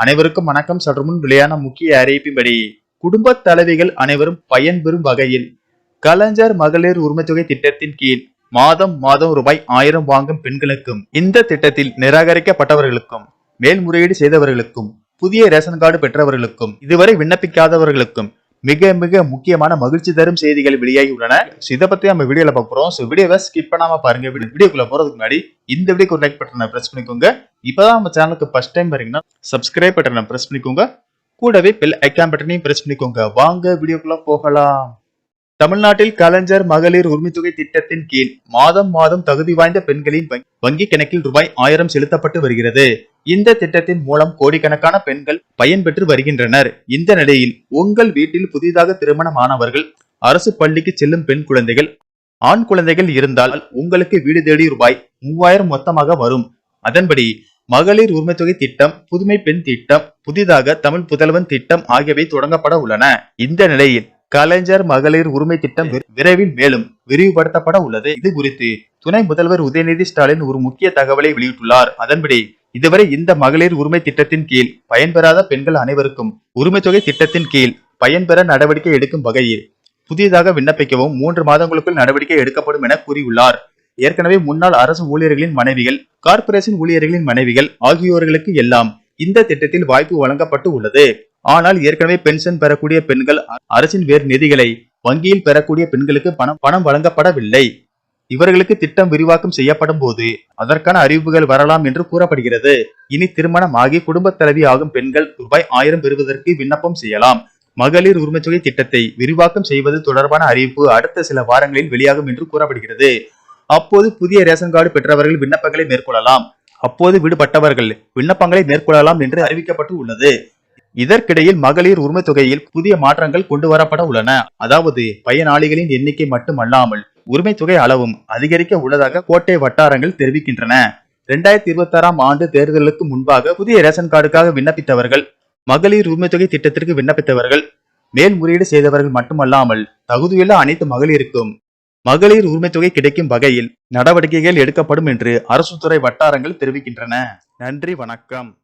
அனைவருக்கும் வணக்கம். சற்று முன் வெளியான முக்கிய அறிவிப்பின்படி குடும்ப தலைவிகள் அனைவரும் பயன்பெறும் வகையில் கலைஞர் மகளிர் உரிமைத்தொகை திட்டத்தின் கீழ் மாதம் மாதம் ரூபாய் ஆயிரம் வாங்கும் பெண்களுக்கும் இந்த திட்டத்தில் நிராகரிக்கப்பட்டவர்களுக்கும் மேல்முறையீடு செய்தவர்களுக்கும் புதிய ரேஷன் கார்டு பெற்றவர்களுக்கும் இதுவரை விண்ணப்பிக்காதவர்களுக்கும் மிக மிக முக்கியமான மகிழ்ச்சி தரும் செய்திகள் வெளியாகி உள்ளன. ஸோ இதை பத்தி நம்ம வீடியோல பார்க்க ஸோ வீடியோவை ஸ்கிப் பண்ணாம பாருங்க. வீடியோக்குள்ள போறதுக்கு முன்னாடி இந்த வீடியோக்கு ஒரு லைக் பட்டனை பிரஸ் பண்ணிக்கோங்க. இப்பதான் நம்ம சேனலுக்கு ஃபர்ஸ்ட் டைம் வரீங்கன்னா சப்ஸ்கிரைப் பட்டனை பிரஸ் பண்ணிக்கோங்க. கூடவே பெல் ஐக்கான் பட்டனையும் பிரஸ் பண்ணிக்கோங்க. வாங்க வீடியோக்குள்ள போகலாம். தமிழ்நாட்டில் கலைஞர் மகளிர் உரிமைத்தொகை திட்டத்தின் கீழ் மாதம் மாதம் தகுதி வாய்ந்த பெண்களின் வங்கி கணக்கில் ரூபாய் ஆயிரம் செலுத்தப்பட்டு வருகிறது. இந்த திட்டத்தின் மூலம் கோடிக்கணக்கான பெண்கள் பயன்பெற்று வருகின்றனர். இந்த நிலையில் உங்கள் வீட்டில் புதிதாக திருமணமானவர்கள் அரசு பள்ளிக்கு செல்லும் பெண் குழந்தைகள் ஆண் குழந்தைகள் இருந்தால் உங்களுக்கு வீடு தேடி ரூபாய் மூவாயிரம் மொத்தமாக வரும். அதன்படி மகளிர் உரிமை தொகை திட்டம் புதுமை பெண் திட்டம் புதிதாக தமிழ் புதல்வன் திட்டம் ஆகியவை தொடங்கப்பட உள்ளன. இந்த நிலையில் கலைஞர் மகளிர் உரிமை திட்டம் விரைவில் மேலும் விரிவுபடுத்தப்பட உள்ளது. இது குறித்து துணை முதல்வர் உதயநிதி ஸ்டாலின் ஒரு முக்கிய தகவலை வெளியிட்டுள்ளார். அதன்படி இதுவரை இந்த மகளிர் உரிமை திட்டத்தின் கீழ் பயன்பெறாத பெண்கள் அனைவருக்கும் உரிமை தொகை திட்டத்தின் கீழ் பயன்பெற நடவடிக்கை எடுக்கும் வகையில் புதிதாக விண்ணப்பிக்கவும் மூன்று மாதங்களுக்குள் நடவடிக்கை எடுக்கப்படும் என கூறியுள்ளார். ஏற்கனவே முன்னாள் அரசு ஊழியர்களின் மனைவிகள் கார்ப்பரேஷன் ஊழியர்களின் மனைவிகள் ஆகியோர்களுக்கு எல்லாம் இந்த திட்டத்தில் வாய்ப்பு வழங்கப்பட்டு உள்ளது. ஆனால் ஏற்கனவே பென்ஷன் பெறக்கூடிய பெண்கள் அரசின் வேறு நிதிகளை வங்கியில் பெறக்கூடிய பெண்களுக்கு பணம் பணம் வழங்கப்படவில்லை. இவர்களுக்கு திட்டம் விரிவாக்கம் செய்யப்படும் போது அதற்கான அறிவிப்புகள் வரலாம் என்று கூறப்படுகிறது. இனி திருமணம் ஆகி குடும்ப தலைவி ஆகும் பெண்கள் ரூபாய் ஆயிரம் பெறுவதற்கு விண்ணப்பம் செய்யலாம். மகளிர் உரிமைத்தொகை திட்டத்தை விரிவாக்கம் செய்வது தொடர்பான அறிவிப்பு அடுத்த சில வாரங்களில் வெளியாகும் என்று கூறப்படுகிறது. அப்போது புதிய ரேஷன் கார்டு பெற்றவர்கள் விண்ணப்பங்களை மேற்கொள்ளலாம். அப்போது விடுபட்டவர்கள் விண்ணப்பங்களை மேற்கொள்ளலாம் என்று அறிவிக்கப்பட்டு உள்ளது. இதற்கிடையில் மகளிர் உரிமை தொகையில் புதிய மாற்றங்கள் கொண்டு வரப்பட உள்ளன. அதாவது பயனாளிகளின் எண்ணிக்கை மட்டுமல்லாமல் உரிமை தொகை அளவும் அதிகரிக்க உள்ளதாக கோட்டை வட்டாரங்கள் தெரிவிக்கின்றன. இரண்டாயிரத்தி இருபத்தி ஆறாம் ஆண்டு தேர்தலுக்கு முன்பாக புதிய ரேஷன் கார்டுக்காக விண்ணப்பித்தவர்கள் மகளிர் உரிமை தொகை திட்டத்திற்கு விண்ணப்பித்தவர்கள் மேல்முறையீடு செய்தவர்கள் மட்டுமல்லாமல் தகுதியுள்ள அனைத்து மகளிருக்கும் மகளிர் உரிமை தொகை கிடைக்கும் வகையில் நடவடிக்கைகள் எடுக்கப்படும் என்று அரசு துறை வட்டாரங்கள் தெரிவிக்கின்றன. நன்றி வணக்கம்.